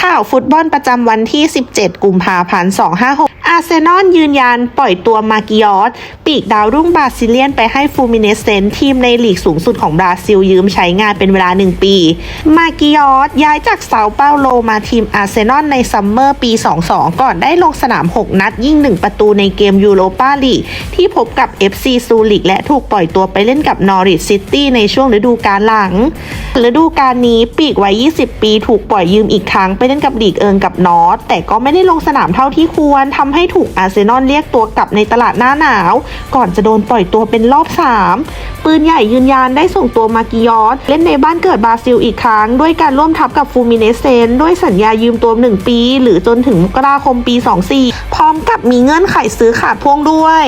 ข่าวฟุตบอลประจำวันที่ 17 กุมภาพันธ์ 256 อาร์เซนอลยืนยันปล่อยตัวมากิยอสปีกดาวรุ่งบราซิเลียนไปให้ฟูมิเนเซนทีมในลีกสูงสุดของบราซิลยืมใช้งานเป็นเวลา 1 ปี มากิยอสย้ายจากเซาเปาโลมาทีมอาร์เซนอลในซัมเมอร์ปี 22 ก่อนได้ลงสนาม 6 นัดยิง 1 ประตูในเกมยูโรปาลีกที่พบกับ FC ซูริกและถูกปล่อยตัวไปเล่นกับนอริ c ซิตี้ในช่วงฤดูกาลหลัง ฤดูกาลนี้ปีกวัย 20 ปี ถูกปล่อยยืมอีกครั้งไปเล่นกับลีกเอิงกับนอตแต่ก็ไม่ได้ลงสนามเท่าที่ควรทำใหให้ถูกอาร์เซนอลเรียกตัวกลับในตลาดหน้าหนาว ก่อนจะโดนปล่อยตัวเป็นรอบ 3 ปืนใหญ่ยืนยันได้ส่งตัวมากิยอสเล่นในบ้านเกิดบราซิลอีกครั้ง ด้วยการร่วมทัพกับฟูมิเนเซนด้วยสัญญายืมตัว 1 ปี หรือจนถึงมกราคมปี 24 พร้อมกับมีเงื่อนไขซื้อขาดพ่วงด้วย